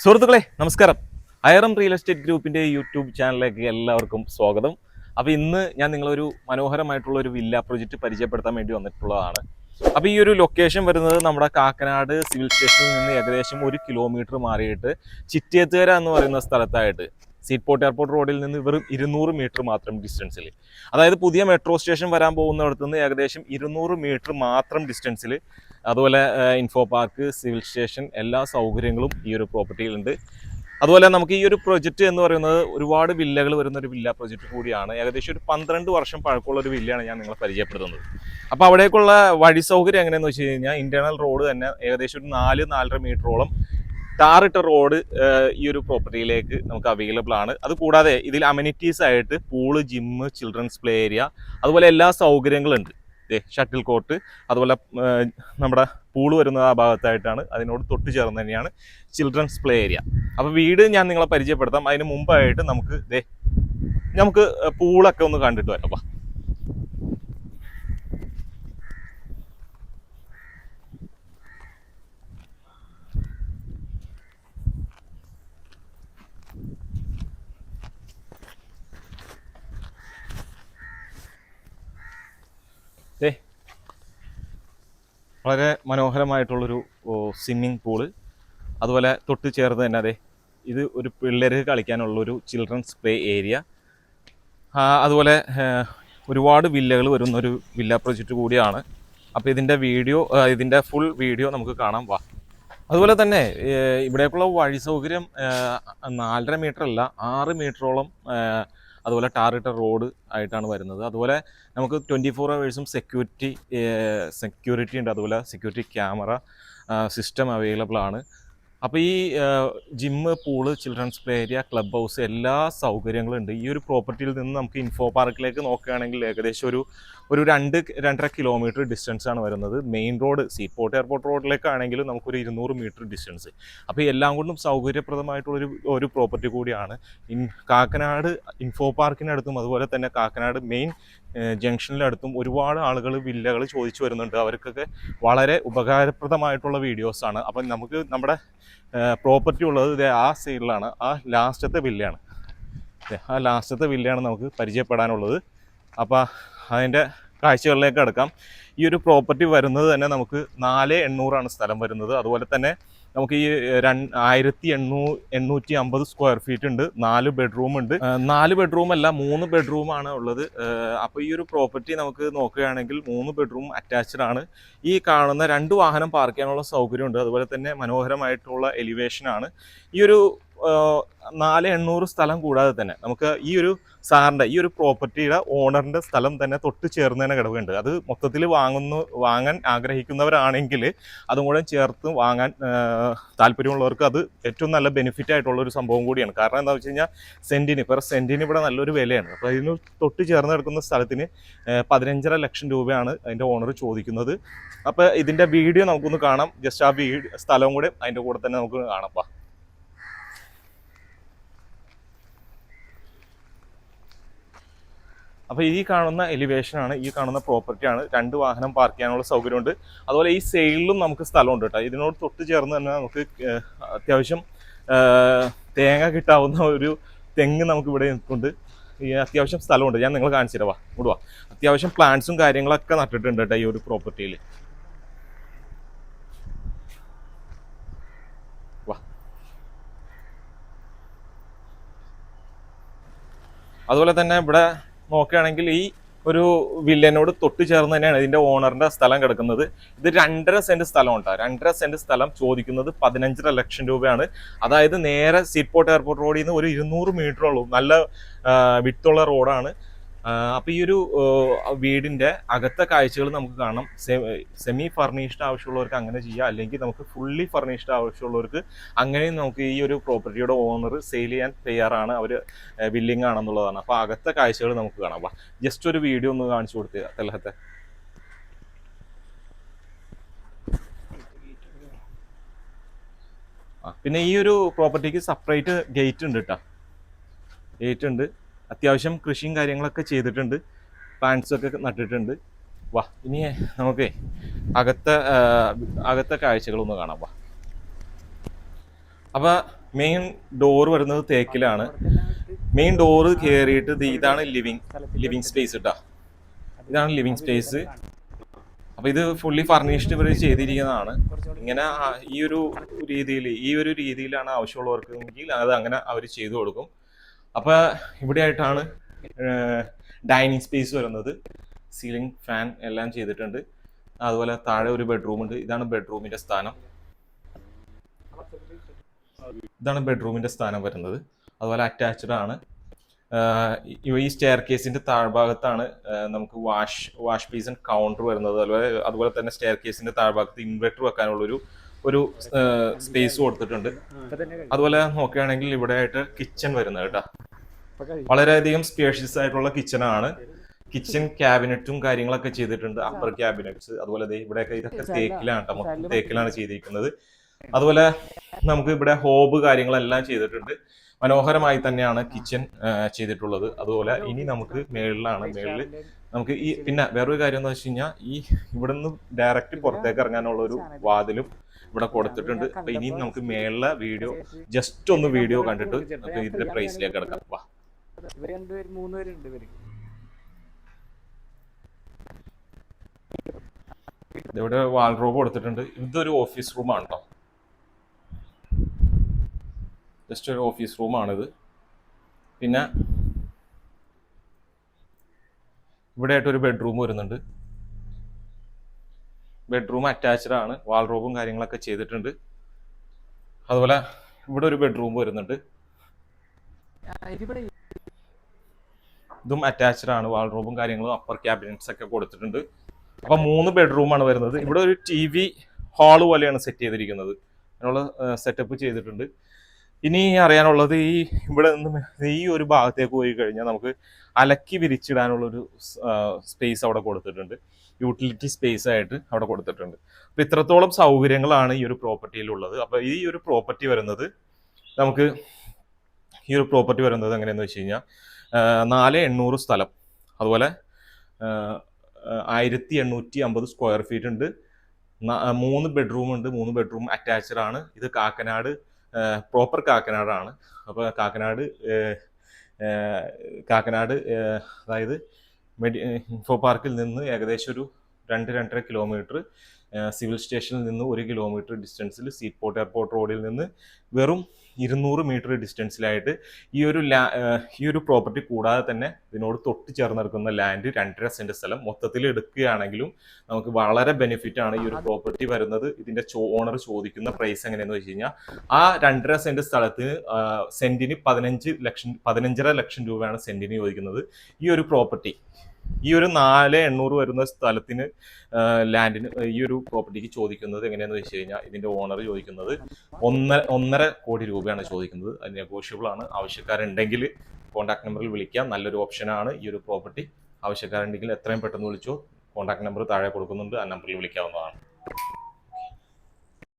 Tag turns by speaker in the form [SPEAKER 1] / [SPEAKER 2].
[SPEAKER 1] സുഹൃത്തുക്കളെ നമസ്കാരം. അയറം real estate ഗ്രൂപ്പിന്റെ യൂട്യൂബ് ചാനലിലേക്ക് എല്ലാവർക്കും സ്വാഗതം. അപ്പോൾ ഇന്ന് ഞാൻ നിങ്ങളൊരു മനോഹരമായിട്ടുള്ള ഒരു വില്ല പ്രൊജക്റ്റ് പരിചയപ്പെടുത്താൻ വേണ്ടി വന്നിട്ടുള്ളതാണ്. അപ്പോൾ ഈ ഒരു ലൊക്കേഷൻ വരുന്നത് നമ്മുടെ കാക്കനാട് സിവിൽ സ്റ്റേഷനിൽ നിന്ന് ഏകദേശം ഒരു കിലോമീറ്റർ മാറിയിട്ട് ചിറ്റേത്തുകര എന്ന് പറയുന്ന സ്ഥലത്തായിട്ട് സീറ്റ്പോർട്ട് എയർപോർട്ട് റോഡിൽ നിന്ന് വെറും ഇരുന്നൂറ് മീറ്റർ മാത്രം ഡിസ്റ്റൻസിൽ അതായത് പുതിയ മെട്രോ സ്റ്റേഷൻ വരാൻ പോകുന്നിടത്ത് നിന്ന് ഏകദേശം ഇരുന്നൂറ് മീറ്റർ മാത്രം ഡിസ്റ്റൻസിൽ അതുപോലെ ഇൻഫോ പാർക്ക് സിവിൽ സ്റ്റേഷൻ എല്ലാ സൗകര്യങ്ങളും ഈ ഒരു പ്രോപ്പർട്ടിയിലുണ്ട് അതുപോലെ നമുക്ക് ഈ ഒരു പ്രൊജക്റ്റ് എന്ന് പറയുന്നത് ഒരുപാട് വില്ലകൾ വരുന്ന ഒരു വില്ല പ്രൊജക്റ്റ് കൂടിയാണ്. ഏകദേശം ഒരു പന്ത്രണ്ട് വർഷം പഴക്കമുള്ള ഒരു വില്ലയാണ് ഞാൻ നിങ്ങളെ പരിചയപ്പെടുത്തുന്നത്. അപ്പോൾ അവിടേക്കുള്ള വഴി സൗകര്യം എങ്ങനെയെന്ന് വെച്ച് കഴിഞ്ഞാൽ ഇന്റേണൽ റോഡ് തന്നെ ഏകദേശം ഒരു നാല് നാലര മീറ്ററോളം ടാറിട്ട റോഡ് ഈ ഒരു പ്രോപ്പർട്ടിയിലേക്ക് നമുക്ക് അവൈലബിൾ ആണ്. അത് കൂടാതെ ഇതിൽ അമ്യൂണിറ്റീസ് ആയിട്ട് pool gym children's play area അതുപോലെ എല്ലാ സൗകര്യങ്ങളും ഉണ്ട് ഷട്ടിൽ കോർട്ട്. അതുപോലെ നമ്മുടെ പൂൾ വരുന്ന ആ ഭാഗത്തായിട്ടാണ് അതിനോട് തൊട്ട് ചേർന്ന് തന്നെയാണ് ചിൽഡ്രൻസ് പ്ലേ ഏരിയ. അപ്പോൾ വീട് ഞാൻ നിങ്ങളെ പരിചയപ്പെടുത്താം. അതിന് മുമ്പായിട്ട് നമുക്ക് ദേ നമുക്ക് പൂളൊക്കെ ഒന്ന് കണ്ടിട്ട് വരാം. വാ. ദേ വളരെ മനോഹരമായിട്ടുള്ളൊരു സ്വിമ്മിങ് പൂൾ അതുപോലെ തൊട്ട് ചേർന്ന് തന്നെ അതെ ഇത് ഒരു പിള്ളേർക്ക് കളിക്കാനുള്ളൊരു ചിൽഡ്രൻസ് പ്ലേ ഏരിയ അതുപോലെ ഒരുപാട് വില്ലകൾ വരുന്ന ഒരു വില്ല പ്രൊജക്റ്റ് കൂടിയാണ്. അപ്പോൾ ഇതിന്റെ വീഡിയോ ഇതിന്റെ ഫുൾ വീഡിയോ നമുക്ക് കാണാം. വാ. അതുപോലെ തന്നെ ഇവിടേക്കുള്ള വഴി സൗകര്യം നാലര മീറ്റർ അല്ല ആറ് മീറ്ററോളം അതുപോലെ ടാറിട്ട റോഡ് ആയിട്ടാണ് വരുന്നത്. അതുപോലെ നമുക്ക് ട്വന്റി ഫോർ അവേഴ്സും സെക്യൂരിറ്റി സെക്യൂരിറ്റി ഉണ്ട്. അതുപോലെ സെക്യൂരിറ്റി ക്യാമറ സിസ്റ്റം അവൈലബിൾ ആണ്. അപ്പോൾ ഈ gym pool children's play area club house എല്ലാ സൗകര്യങ്ങളും ഉണ്ട് ഈ ഒരു പ്രോപ്പർട്ടിയിൽ നിന്ന് നമുക്ക് ഇൻഫോ പാർക്കിലേക്ക് നോക്കുകയാണെങ്കിൽ ഏകദേശം ഒരു ഒരു രണ്ട് രണ്ടര കിലോമീറ്റർ ഡിസ്റ്റൻസ് ആണ് വരുന്നത്. മെയിൻ റോഡ് സീപോർട്ട് എയർപോർട്ട് റോഡിലേക്കാണെങ്കിലും നമുക്കൊരു ഇരുന്നൂറ് മീറ്റർ ഡിസ്റ്റൻസ് അപ്പോൾ എല്ലാം കൊണ്ടും സൗകര്യപ്രദമായിട്ടുള്ളൊരു ഒരു പ്രോപ്പർട്ടി കൂടിയാണ്. ഇൻ കാക്കനാട് ഇൻഫോ പാർക്കിനടുത്തും അതുപോലെ തന്നെ കാക്കനാട് മെയിൻ ജംഗ്ഷനിലടുത്തും ഒരുപാട് ആളുകൾ വില്ലകൾ ചോദിച്ചു വരുന്നുണ്ട്. അവർക്കൊക്കെ വളരെ ഉപകാരപ്രദമായിട്ടുള്ള വീഡിയോസാണ്. അപ്പം നമുക്ക് നമ്മുടെ പ്രോപ്പർട്ടി ഉള്ളത് ആ സൈഡിലാണ്. ആ ലാസ്റ്റത്തെ വില്ലയാണ്. ആ ലാസ്റ്റത്തെ വില്ലയാണ് നമുക്ക് പരിചയപ്പെടാനുള്ളത്. അപ്പോൾ അതിന്റെ കാഴ്ചകളിലേക്ക് അടക്കാം ഈ ഒരു പ്രോപ്പർട്ടി വരുന്നത് തന്നെ നമുക്ക് നാല് എണ്ണൂറാണ് സ്ഥലം വരുന്നത്. അതുപോലെ തന്നെ നമുക്ക് ഈ ആയിരത്തി എണ്ണൂ എണ്ണൂറ്റി അമ്പത് സ്ക്വയർ ഫീറ്റ് ഉണ്ട്. നാല് ബെഡ്റൂം ഉണ്ട്. നാല് ബെഡ്റൂം അല്ല മൂന്ന് ബെഡ്റൂം ആണ് ഉള്ളത്. അപ്പോൾ ഈ ഒരു പ്രോപ്പർട്ടി നമുക്ക് നോക്കുകയാണെങ്കിൽ മൂന്ന് ബെഡ്റൂം അറ്റാച്ച്ഡ് ആണ്. ഈ കാണുന്ന രണ്ട് വാഹനം പാർക്ക് ചെയ്യാനുള്ള സൗകര്യമുണ്ട്. അതുപോലെ തന്നെ മനോഹരമായിട്ടുള്ള എലിവേഷൻ ആണ്. ഈ ഒരു നാല് എണ്ണൂറ് സ്ഥലം കൂടാതെ തന്നെ നമുക്ക് ഈ ഒരു സാറിന്റെ ഈ ഒരു പ്രോപ്പർട്ടിയുടെ ഓണറിന്റെ സ്ഥലം തന്നെ തൊട്ട് ചേർന്ന് തന്നെ കിടവുണ്ട് അത് മൊത്തത്തിൽ വാങ്ങുന്നു വാങ്ങാൻ ആഗ്രഹിക്കുന്നവരാണെങ്കിൽ അതും കൂടെ ചേർത്ത് വാങ്ങാൻ താല്പര്യമുള്ളവർക്ക് അത് ഏറ്റവും നല്ല ബെനിഫിറ്റ് ആയിട്ടുള്ള ഒരു സംഭവം കൂടിയാണ്. കാരണം എന്താ വെച്ച് കഴിഞ്ഞാൽ സെന്റിന് പെർ സെന്റിന് ഇവിടെ നല്ലൊരു വിലയാണ്. അപ്പോൾ അതിന് തൊട്ട് ചേർന്ന് കിടക്കുന്ന സ്ഥലത്തിന് പതിനഞ്ചര ലക്ഷം രൂപയാണ് അതിന്റെ ഓണർ ചോദിക്കുന്നത്. അപ്പോൾ ഇതിന്റെ വീഡിയോ നമുക്കൊന്ന് കാണാം. ജസ്റ്റ് ആ വീഡിയോ സ്ഥലവും കൂടെ അതിന്റെ കൂടെ തന്നെ നമുക്ക് കാണാം. അപ്പോൾ ഈ കാണുന്ന എലിവേഷനാണ് ഈ കാണുന്ന പ്രോപ്പർട്ടിയാണ് രണ്ട് വാഹനം പാർക്ക് ചെയ്യാനുള്ള സൗകര്യമുണ്ട്. അതുപോലെ ഈ സെയിലിലും നമുക്ക് സ്ഥലമുണ്ട് കേട്ടോ. ഇതിനോട് തൊട്ട് ചേർന്ന് തന്നെ നമുക്ക് അത്യാവശ്യം തേങ്ങ കിട്ടാവുന്ന ഒരു തെങ്ങ് നമുക്ക് ഇവിടെ നിൽക്കുന്നുണ്ട് ഈ അത്യാവശ്യം സ്ഥലമുണ്ട്. ഞാൻ നിങ്ങൾ കാണിച്ചു തരാം. വാ ഇങ്ങോട്ട് വാ. അത്യാവശ്യം പ്ലാന്റ്സും കാര്യങ്ങളൊക്കെ നട്ടിട്ടുണ്ട് കേട്ടോ ഈ ഒരു പ്രോപ്പർട്ടിയിൽ അതുപോലെ തന്നെ ഇവിടെ നോക്കുകയാണെങ്കിൽ ഈ ഒരു വില്ലനോട് തൊട്ട് ചേർന്ന് തന്നെയാണ് ഇതിന്റെ ഓണറിന്റെ സ്ഥലം കിടക്കുന്നത്. ഇത് രണ്ടര സെന്റ് സ്ഥലം ഉണ്ടോ രണ്ടര സെന്റ് സ്ഥലം ചോദിക്കുന്നത് പതിനഞ്ചര ലക്ഷം രൂപയാണ്. അതായത് നേരെ സീറ്റ്പോർട്ട് എയർപോർട്ട് റോഡിൽ നിന്ന് ഒരു ഇരുന്നൂറ് മീറ്റർ ഉള്ളൂ. നല്ല വിട്ടുള്ള റോഡാണ്. അപ്പോൾ ഈ ഒരു വീടിന്റെ അകത്തെ കാഴ്ചകൾ നമുക്ക് കാണാം സെമി ഫർണിഷ്ഡ് ആവശ്യമുള്ളവർക്ക് അങ്ങനെ ചെയ്യാം. അല്ലെങ്കിൽ നമുക്ക് ഫുള്ളി ഫർണിഷ്ഡ് ആവശ്യമുള്ളവർക്ക് അങ്ങനെയും നമുക്ക് ഈ ഒരു പ്രോപ്പർട്ടിയുടെ ഓണർ സെയിൽ ചെയ്യാൻ തയ്യാറാണ്. അവർ ബില്ലിംഗ് ആണെന്നുള്ളതാണ്. അപ്പോൾ അകത്തെ കാഴ്ചകൾ നമുക്ക് കാണാം. ജസ്റ്റ് ഒരു വീഡിയോ ഒന്ന് കാണിച്ചു കൊടുത്തേ തലഹത്തെ ആ പിന്നെ ഈ ഒരു പ്രോപ്പർട്ടിക്ക് സെപ്പറേറ്റ് ഗേറ്റ് ഉണ്ട് കേട്ടോ ഗേറ്റ് ഉണ്ട്. അത്യാവശ്യം കൃഷിയും കാര്യങ്ങളൊക്കെ ചെയ്തിട്ടുണ്ട്. പ്ലാന്റ്സൊക്കെ നട്ടിട്ടുണ്ട്. വാ ഇനി നമുക്ക് അകത്തെ അകത്തെ കാഴ്ചകളൊന്ന് കാണാം. വാ. അപ്പോൾ മെയിൻ ഡോർ വരുന്നത് തേക്കിലാണ്. മെയിൻ ഡോറ് കയറിയിട്ട് ഇതാണ് ലിവിങ് ലിവിങ് സ്പേസ് കേട്ടോ ഇതാണ് ലിവിങ് സ്പേസ് അപ്പൊ ഇത് ഫുള്ളി ഫർണിഷ്ഡ് ഇവർ ചെയ്തിരിക്കുന്നതാണ്. ഇങ്ങനെ ഈ ഒരു രീതിയിൽ ഈ ഒരു രീതിയിലാണ് ആവശ്യമുള്ളവർക്ക് എങ്കിൽ അത് അങ്ങനെ അവർ ചെയ്തു കൊടുക്കും. അപ്പൊ ഇവിടെ ആയിട്ടാണ് ഡൈനിങ് സ്പേസ് വരുന്നത്. സീലിംഗ് ഫാൻ എല്ലാം ചെയ്തിട്ടുണ്ട്. അതുപോലെ താഴെ ഒരു ബെഡ്റൂം ഉണ്ട് ഇതാണ് ബെഡ്റൂമിന്റെ സ്ഥാനം. ഇതാണ് ബെഡ്റൂമിന്റെ സ്ഥാനം വരുന്നത്. അതുപോലെ അറ്റാച്ച്ഡ് ആണ്. ഈ- സ്റ്റെയർ കേസിന്റെ താഴ്ഭാഗത്താണ് നമുക്ക് വാഷ് വാഷ് ബേസിൻ കൗണ്ടർ വരുന്നത്. അതുപോലെ അതുപോലെ തന്നെ സ്റ്റെയർ കേസിന്റെ താഴ്ഭാഗത്ത് ഇൻവെർട്ടർ വെക്കാനുള്ള ഒരു സ്പേസ് കൊടുത്തിട്ടുണ്ട്. അതുപോലെ നോക്കുകയാണെങ്കിൽ ഇവിടെ ആയിട്ട് കിച്ചൺ വരുന്നത് കേട്ടോ. വളരെയധികം സ്പേഷ്യസ് ആയിട്ടുള്ള കിച്ചൺ ആണ്. കിച്ചൺ ക്യാബിനറ്റും കാര്യങ്ങളൊക്കെ ചെയ്തിട്ടുണ്ട് അപ്പർ ക്യാബിനറ്റ്സ് അതുപോലെ ഇവിടെയൊക്കെ ഇതൊക്കെ തേക്കിലാണ് കേട്ടോ മൊത്തം തേക്കിലാണ് ചെയ്തിരിക്കുന്നത്. അതുപോലെ നമുക്ക് ഇവിടെ ഹോബ് കാര്യങ്ങളെല്ലാം ചെയ്തിട്ടുണ്ട്. മനോഹരമായി തന്നെയാണ് കിച്ചൺ ചെയ്തിട്ടുള്ളത്. അതുപോലെ ഇനി നമുക്ക് മേളിലാണ് മേളിൽ നമുക്ക് ഈ പിന്നെ വേറൊരു കാര്യം എന്ന് വെച്ച് കഴിഞ്ഞാൽ ഈ ഇവിടെ നിന്ന് ഡയറക്റ്റ് പുറത്തേക്ക് ഇറങ്ങാനുള്ള ഒരു വാതിലും ഇവിടെ കൊടുത്തിട്ടുണ്ട്. അപ്പൊ ഇനി നമുക്ക് മേളിലെ വീഡിയോ ജസ്റ്റ് ഒന്ന് വീഡിയോ കണ്ടിട്ട് നമുക്ക് ഇതിന്റെ പ്രൈസിലേക്ക് കിടക്കാം. വാ.
[SPEAKER 2] ഇവർ രണ്ടുപേര് മൂന്ന് പേരുണ്ട് ഇവർ
[SPEAKER 1] ഇവിടെ വാൾറോബ് കൊടുത്തിട്ടുണ്ട്. ഇതൊരു ഓഫീസ് റൂമാണ് കേട്ടോ ജസ്റ്റ് ഒരു ഓഫീസ് റൂമാണിത് പിന്നെ ഇവിടെ ആയിട്ടൊരു ബെഡ്റൂം വരുന്നുണ്ട്. ബെഡ്റൂം അറ്റാച്ച്ഡ് ആണ്. വാൾറോബും കാര്യങ്ങളൊക്കെ ചെയ്തിട്ടുണ്ട്. അതുപോലെ ഇവിടെ ഒരു ബെഡ്റൂം വരുന്നുണ്ട്. ഇതും അറ്റാച്ച്ഡ് ആണ്. വാൾറോബും കാര്യങ്ങളും അപ്പർ ക്യാബിനറ്റ്സ് ഒക്കെ കൊടുത്തിട്ടുണ്ട്. അപ്പൊ മൂന്ന് ബെഡ്റൂമാണ് വരുന്നത്. ഇവിടെ ഒരു ടി വി ഹാൾ പോലെയാണ് സെറ്റ് ചെയ്തിരിക്കുന്നത്. അതിനുള്ള സെറ്റപ്പ് ചെയ്തിട്ടുണ്ട്. ഇനി അറിയാനുള്ളത് ഈ ഇവിടെ നിന്ന് ഈ ഒരു ഭാഗത്തേക്ക് പോയി കഴിഞ്ഞാൽ നമുക്ക് അലക്കി വിരിച്ചിടാനുള്ളൊരു സ്പേസ് അവിടെ കൊടുത്തിട്ടുണ്ട്. യൂട്ടിലിറ്റി സ്പേസ് ആയിട്ട് അവിടെ കൊടുത്തിട്ടുണ്ട്. അപ്പൊ ഇത്രത്തോളം സൗകര്യങ്ങളാണ് ഈ ഒരു പ്രോപ്പർട്ടിയിലുള്ളത് അപ്പൊ ഈ ഒരു പ്രോപ്പർട്ടി വരുന്നത് നമുക്ക് ഈ ഒരു പ്രോപ്പർട്ടി വരുന്നത് എങ്ങനെയെന്ന് വെച്ച് കഴിഞ്ഞാൽ നാല് എണ്ണൂറ് സ്ഥലം. അതുപോലെ ആയിരത്തി എണ്ണൂറ്റി അമ്പത് സ്ക്വയർ ഫീറ്റ് ഉണ്ട്. മൂന്ന് ബെഡ്റൂം ഉണ്ട്. മൂന്ന് ബെഡ്റൂം അറ്റാച്ച്ഡ് ആണ്. ഇത് കാക്കനാട് പ്രോപ്പർ കാക്കനാടാണ്. അപ്പോൾ കാക്കനാട് കാക്കനാട് അതായത് മെഡി ഇൻഫോ പാർക്കിൽ നിന്ന് ഏകദേശം ഒരു രണ്ട് രണ്ടര കിലോമീറ്റർ സിവിൽ സ്റ്റേഷനിൽ നിന്ന് ഒരു കിലോമീറ്റർ ഡിസ്റ്റൻസിൽ സീപോർട്ട് എയർപോർട്ട് റോഡിൽ നിന്ന് വെറും ഇരുന്നൂറ് മീറ്റർ ഡിസ്റ്റൻസിലായിട്ട് ഈ ഒരു ലാ ഈ ഒരു പ്രോപ്പർട്ടി കൂടാതെ തന്നെ ഇതിനോട് തൊട്ട് ചേർന്ന് നിൽക്കുന്ന ലാൻഡ് രണ്ടര സെന്റ് സ്ഥലം മൊത്തത്തിൽ എടുക്കുകയാണെങ്കിലും നമുക്ക് വളരെ ബെനിഫിറ്റ് ആണ് ഈ ഒരു പ്രോപ്പർട്ടി വരുന്നത്. ഇതിന്റെ ഓണർ ചോദിക്കുന്ന പ്രൈസ് എങ്ങനെയെന്ന് വെച്ച് കഴിഞ്ഞാൽ ആ രണ്ടര സെന്റ് സ്ഥലത്തിന് സെന്റിന് സെന്റിന് പതിനഞ്ച് ലക്ഷം പതിനഞ്ചര ലക്ഷം രൂപയാണ് സെന്റിന് ചോദിക്കുന്നത് ഈ ഒരു പ്രോപ്പർട്ടി. ഈ ഒരു നാല് എണ്ണൂറ് വരുന്ന സ്ഥലത്തിന് ലാൻഡിന് ഈ ഒരു പ്രോപ്പർട്ടിക്ക് ചോദിക്കുന്നത് എങ്ങനെയാന്ന് വെച്ച് കഴിഞ്ഞാൽ ഇതിന്റെ ഓണർ ചോദിക്കുന്നത് ഒന്നര ഒന്നര കോടി രൂപയാണ് ചോദിക്കുന്നത്. അത് നെഗോഷ്യബിൾ ആണ്. ആവശ്യക്കാരുണ്ടെങ്കിൽ കോൺടാക്ട് നമ്പറിൽ വിളിക്കാം. നല്ലൊരു ഓപ്ഷനാണ് ഈ ഒരു പ്രോപ്പർട്ടി. ആവശ്യക്കാരുണ്ടെങ്കിൽ എത്രയും പെട്ടെന്ന് വിളിച്ചോ കോൺടാക്ട് നമ്പർ താഴെ കൊടുക്കുന്നുണ്ട്. ആ നമ്പറിൽ വിളിക്കാവുന്നതാണ്.